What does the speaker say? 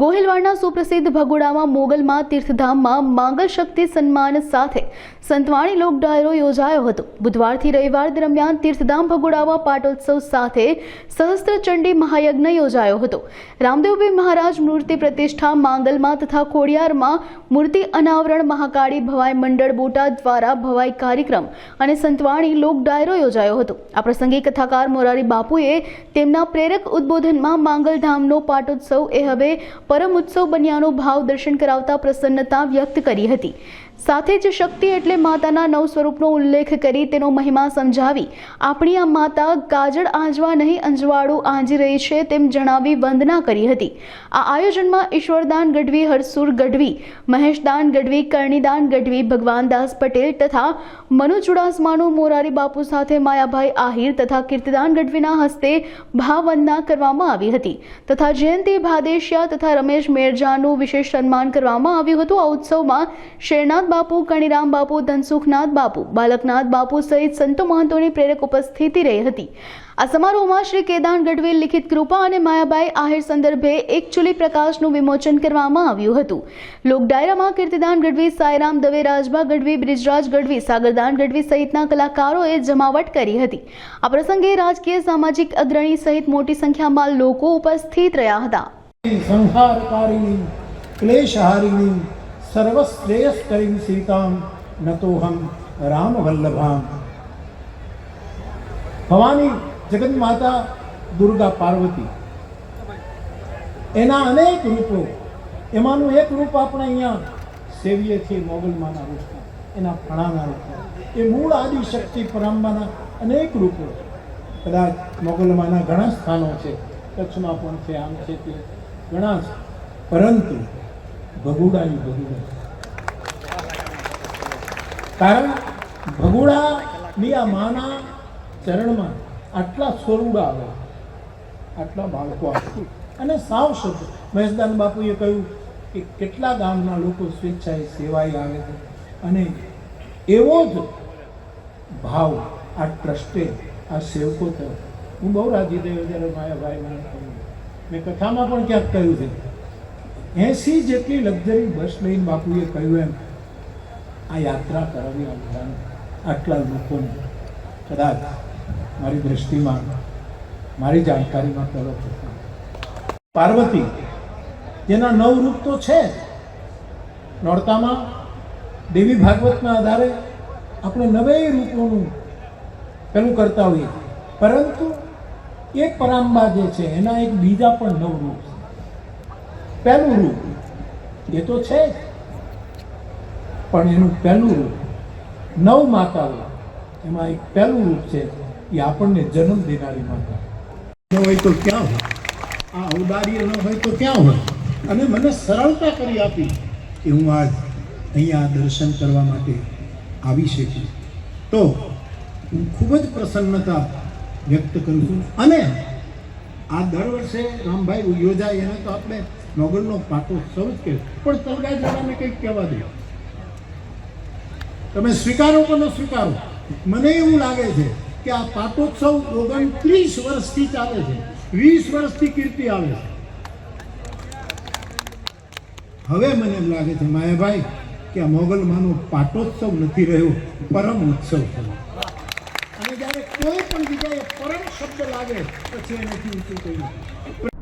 ગોહિલવાડના સુપ્રસિદ્ધ ભગોડામાં મોગલમાં તીર્થધામમાં માંગલ શક્તિ સન્માન સાથે સંતવાણી લોક ડાયરો યોજાયો હતો. બુધવારથી રવિવાર દરમિયાન તીર્થધામ ભગોડામાં પાટોત્સવ સાથે સહસ્ત્ર ચંડી મહાયજ્ઞ યોજાયો હતો. રામદેવભાઈ મહારાજ મૂર્તિ પ્રતિષ્ઠા માંગલમાં તથા ખોડિયારમાં મૂર્તિ અનાવરણ મહાકાળી ભવાઈ મંડળ બોટાદ દ્વારા ભવાઈ કાર્યક્રમ અને સંતવાણી લોક ડાયરો યોજાયો હતો. આ પ્રસંગે કથાકાર મોરારી બાપુએ તેમના પ્રેરક ઉદ્બોધનમાં માંગલધામનો પાટોત્સવ એ હવે પરમ ઉત્સવ બન્યાનો ભાવ દર્શન કરાવતા પ્રસન્નતા વ્યક્ત કરી હતી. સાથે જ શક્તિ એટલે માતાના નવ સ્વરૂપનો ઉલ્લેખ કરી તેનો મહિમા સમજાવી, આપણી આ માતા કાજળ આંજવા નહીં, અંજવાળું આંજી રહી છે તેમ જણાવી વંદના કરી હતી. આ આયોજનમાં ઈશ્વરદાન ગઢવી, હરસુર ગઢવી, મહેશદાન ગઢવી, કરણીદાન ગઢવી, ભગવાનદાસ પટેલ તથા મનુ ચુડાસમાનું મોરારી બાપુ સાથે માયાભાઈ આહિર તથા કીર્તિદાન ગઢવીના હસ્તે ભાવવંદના કરવામાં આવી હતી. તથા જયંતિ ભાદેશિયા તથા રમેશ મેરજાનું વિશેષ સન્માન કરવામાં આવ્યું હતું. આ ઉત્સવમાં શેરનાથ બાપુ કણીરામ બાપુ, ધનસુખનાથ બાપુ, બાલકનાથ બાપુ સહિત સંતો મહંતોની પ્રેરક ઉપસ્થિતિ રહી હતી. આ સમારોહમાં શ્રી કેદાન ગઢવી લિખિત કૃપા અને માયાબાઈ આહિર સંદર્ભે એક ચુલી પ્રકાશનું વિમોચન કરવામાં આવ્યું હતું. લોક ડાયરામાં કીર્તિદાન ગઢવી સાયરામ દવે, રાજભા ગઢવી, બ્રિજરાજ ગઢવી, સાગરદાન ગઢવી સહિતના કલાકારોએ જમાવટ કરી હતી. આ પ્રસંગે રાજકીય, સામાજિક અગ્રણી સહિત મોટી સંખ્યામાં લોકો ઉપસ્થિત રહ્યા હતા. સંહારકારીની ક્લેશહારિણી સર્વશ્રેયસ્કરીં સીતામ નતોહમ રામ વલ્લભામ ભવાની જગત માતા દુર્ગા પાર્વતી એના અનેક રૂપો, એમાંનું એક રૂપ આપણે અહીંયા સેવીએ છીએ મોગલમાના રૂપમાં, એના ફણાના રૂપમાં. એ મૂળ આદિશક્તિ પરંબાના અનેક રૂપો કદાચ મોગલમાના ઘણા સ્થાનો છે, કચ્છમાં પણ છે, આમ છે તે ઘણા પરંતુ ભગુડાની ભગુડા. કારણ ભગુડાની આ માના ચરણમાં આટલા સ્વરૂડા આવે, આટલા બાળકો આવે. અને સાવ શબ્દ મહેશદાન બાપુએ કહ્યું કે કેટલા ગામના લોકો સ્વેચ્છાએ સેવાએ આવે છે. અને એવો જ ભાવ આ ટ્રસ્ટે આ સેવકો થયો હું બહુ રાજી થયો જ્યારે માયાભાઈ મને કહ્યું. મેં કથામાં પણ ક્યાંક કહ્યું છે. એસી જેટલી લક્ઝરી બસ લઈને બાપુએ કહ્યું એમ આ યાત્રા કરાવી આ બધાને, આટલા લોકોને. કદાચ મારી દૃષ્ટિમાં મારી જાણકારીમાં કરો પાર્વતી જેના નવ રૂપ તો છે. નોરતામાં દેવી ભાગવતના આધારે આપણે નવેય રૂપોનું પેલું કરતા હોઈએ. પરંતુ એ પરાંબા જે છે એના એક બીજા પણ નવ રૂપ છે. પહેલું રૂપ. એ તો છે પણ એનું પહેલું રૂપ, નવ માતાઓ, એમાં એક પહેલું રૂપ છે એ આપણને જન્મ દેનારી માતા. ન હોય તો ક્યાં હોય? આ ઔદાર્ય ન હોય તો ક્યાં હોય? અને મને સરળતા કરી આપી કે હું આજ અહીંયા દર્શન કરવા માટે આવી શકી. તો હું ખૂબ જ પ્રસન્નતા વ્યક્ત કરું છું. અને આ દર વર્ષે રામભાઈ યોજાય, એને તો આપણે નોગલનો પાટોત્સવ જ કહેવાય પણ તલગાજરાને કંઈક કહેવા દે. તમે સ્વીકારો કે ન સ્વીકારો? મને એવું લાગે છે કે આ પાટોત્સવ ઓગણત્રીસ વર્ષથી ચાલે છે. વીસ વર્ષથી કીર્તિ આવે છે. હવે મને એમ લાગે છે, માયાભાઈ, કે આ મોગલમાંનો પાટોત્સવ નથી રહ્યો, પરમ ઉત્સવ છે. અને જ્યારે કોઈ પણ જગ્યાએ પરમ શબ્દ લાગે, પછી એનાથી ઊંચું કહ્યું